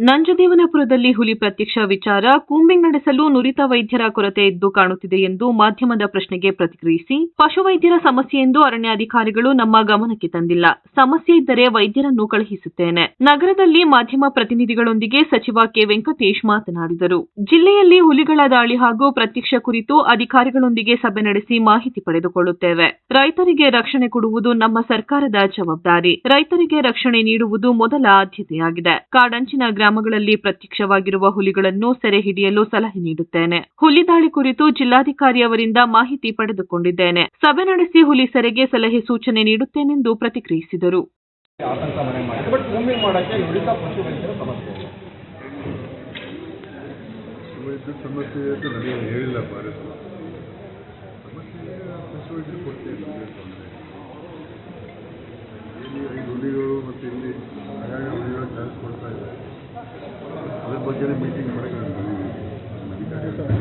ನಂಜದೇವನಪುರದಲ್ಲಿ ಹುಲಿ ಪ್ರತ್ಯಕ್ಷ ವಿಚಾರ, ಕೂಂಬಿಂಗ್ ನಡೆಸಲು ನುರಿತ ವೈದ್ಯರ ಕೊರತೆ ಎದ್ದು ಕಾಣುತ್ತಿದೆ ಎಂದು ಮಾಧ್ಯಮದ ಪ್ರಶ್ನೆಗೆ ಪ್ರತಿಕ್ರಿಯಿಸಿ, ಪಶುವೈದ್ಯರ ಸಮಸ್ಯೆ ಎಂದು ಅರಣ್ಯಾಧಿಕಾರಿಗಳು ನಮ್ಮ ಗಮನಕ್ಕೆ ತಂದಿಲ್ಲ. ಸಮಸ್ಯೆ ಇದ್ದರೆ ವೈದ್ಯರನ್ನು ಕಳುಹಿಸುತ್ತೇನೆ. ನಗರದಲ್ಲಿ ಮಾಧ್ಯಮ ಪ್ರತಿನಿಧಿಗಳೊಂದಿಗೆ ಸಚಿವ ಕೆ. ವೆಂಕಟೇಶ್ ಮಾತನಾಡಿದರು. ಜಿಲ್ಲೆಯಲ್ಲಿ ಹುಲಿಗಳ ದಾಳಿ ಹಾಗೂ ಪ್ರತ್ಯಕ್ಷ ಕುರಿತು ಅಧಿಕಾರಿಗಳೊಂದಿಗೆ ಸಭೆ ನಡೆಸಿ ಮಾಹಿತಿ ಪಡೆದುಕೊಳ್ಳುತ್ತೇವೆ. ರೈತರಿಗೆ ರಕ್ಷಣೆ ಕೊಡುವುದು ನಮ್ಮ ಸರ್ಕಾರದ ಜವಾಬ್ದಾರಿ. ರೈತರಿಗೆ ರಕ್ಷಣೆ ನೀಡುವುದು ಮೊದಲ ಆದ್ಯತೆಯಾಗಿದೆ. ಕಾಡಂಚಿನ ಗ್ರಾಮಗಳಲ್ಲಿ ಪ್ರತ್ಯಕ್ಷವಾಗಿರುವ ಹುಲಿಗಳನ್ನು ಸೆರೆ ಹಿಡಿಯಲು ಸಲಹೆ ನೀಡುತ್ತೇನೆ. ಹುಲಿ ದಾಳಿ ಕುರಿತು ಜಿಲ್ಲಾಧಿಕಾರಿ ಅವರಿಂದ ಮಾಹಿತಿ ಪಡೆದುಕೊಂಡಿದ್ದೇನೆ. ಸಭೆ ನಡೆಸಿ ಹುಲಿ ಸೆರೆಗೆ ಸಲಹೆ ಸೂಚನೆ ನೀಡುತ್ತೇನೆಂದು ಪ್ರತಿಕ್ರಿಯಿಸಿದರು ಮನೆ ಮಾಡಿದೆ ಬಟ್ ಮೂವಿಂಗ್ ಮಾಡೋಕ್ಕೆ ನುರಿತ ಪಶು ವೈದ್ಯರ ಸಮಸ್ಯೆ ಇದೆ ವೈದ್ಯರ ಸಮಸ್ಯೆ ಅಂತ ನನಗೆ ಹೇಳಿಲ್ಲ ಫಾರೆಸ್ಟ್ ಸಮಸ್ಯೆ ಪಶು ವೈದ್ಯರು ಕೊಡ್ತೇವೆ ನಮಗೆ ತೊಂದರೆ ಇಲ್ಲಿ ಐದು ಹುಲಿಗಳು ಮತ್ತು ಇಲ್ಲಿ ಆಗಾಗ ಹುಲಿಗಳು ಚಾನ್ಸ್ ಕೊಡ್ತಾ ಇದ್ದಾರೆ ಅದ್ರ ಬಗ್ಗೆ ಮೀಟಿಂಗ್ ಮಾಡಕ್ಕೆ ಅಧಿಕಾರಿಗಳು.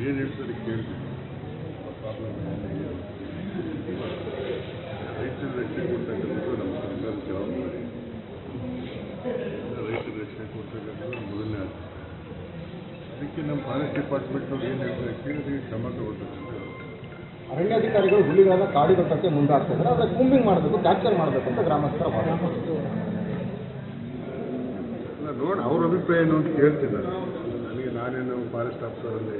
ಏನು ಹೇಳ್ತಾರೆ ಕೇಳ್ತೀನಿ ರೈತರ ರಕ್ಷಣೆ ಕೊಡ್ತಕ್ಕಂಥದ್ದು ನಮ್ಮ ಸರ್ಕಾರದ ಜವಾಬ್ದಾರಿ ರೈತರ ರಕ್ಷಣೆ ಕೊಡ್ತಕ್ಕಂಥದ್ದು ಮೊದಲನೇ ಆದ್ಯತೆ ಅದಕ್ಕೆ ನಮ್ಮ ಫಾರೆಸ್ಟ್ ಡಿಪಾರ್ಟ್ಮೆಂಟ್ನವ್ರು ಏನು ಹೇಳ್ತಾರೆ ಕೇಳಿದ್ರೆ ಕ್ರಮ ತಗೊಳ್ತಕ್ಕಂಥ ಅರಣ್ಯಾಧಿಕಾರಿಗಳು ಹುಲಿಗಳನ್ನ ಕಾಡಿಗೊಟ್ಟಕ್ಕೆ ಮುಂದಾಗ್ತಾ ಇದ್ದಾರೆ. ಆದರೆ ಕೂಂಬಿಂಗ್ ಮಾಡಬೇಕು ಕ್ಯಾಪ್ಚರ್ ಮಾಡಬೇಕು ಅಂತ ಗ್ರಾಮಸ್ಥರ ವಾದ. ನೋಡಿ ಅವ್ರ ಅಭಿಪ್ರಾಯ ಏನು ಅಂತ ಕೇಳ್ತಿದ್ದಾರೆ. ನಾನು ನನಗೆ ನಾನೇನು ಫಾರೆಸ್ಟ್ ಆಫೀಸರ್ ಅಂತ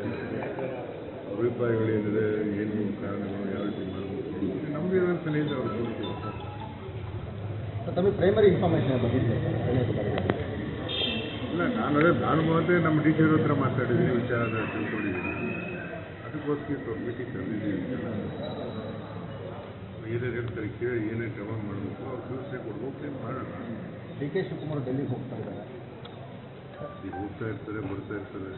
ಅಭಿಪ್ರಾಯಗಳು ಏನಿದೆ ಏನು ಕಾರಣಗಳು ಯಾವ ರೀತಿ ಮಾಡಬೇಕು ನಮಗೆ ಏನಾದ್ರು ಸಲಹೆ ಇದೆ ಅವ್ರು ತಮಗೆ ಪ್ರೈಮರಿ ಇನ್ಫಾರ್ಮೇಷನ್ ಬಗ್ಗೆ. ಇಲ್ಲ ನಾನು ಅದೇ ನಾನು ಮಾತೇ ನಮ್ಮ ಡಿ ಸಿ ಹತ್ರ ಮಾತಾಡಿದ್ದೀನಿ ವಿಚಾರ ತಿಳ್ಕೊಂಡಿದ್ದೀನಿ. ಸ್ವಲ್ಪ ಮೀಟಿಂಗ್ ಕರೆದಿದ್ದೀವಿ ಏನೇನು ಹೇಳ್ತಾರೆ ಕೇಳಿ ಏನೇನು ಕ್ರಮ ಮಾಡಬೇಕು ಅವ್ರು ಸೂಚನೆ ಕೊಡ್ಬೇಕು ಮಾಡೋಣ? ಡಿ ಕೆ ಶಿವಕುಮಾರ್ ಡೆಲ್ಲಿಗೆ ಹೋಗ್ತಾ ಇದ್ದಾರೆ. ಈಗ ಹೋಗ್ತಾ ಇರ್ತಾರೆ ಬರ್ತಾ ಇರ್ತಾರೆ.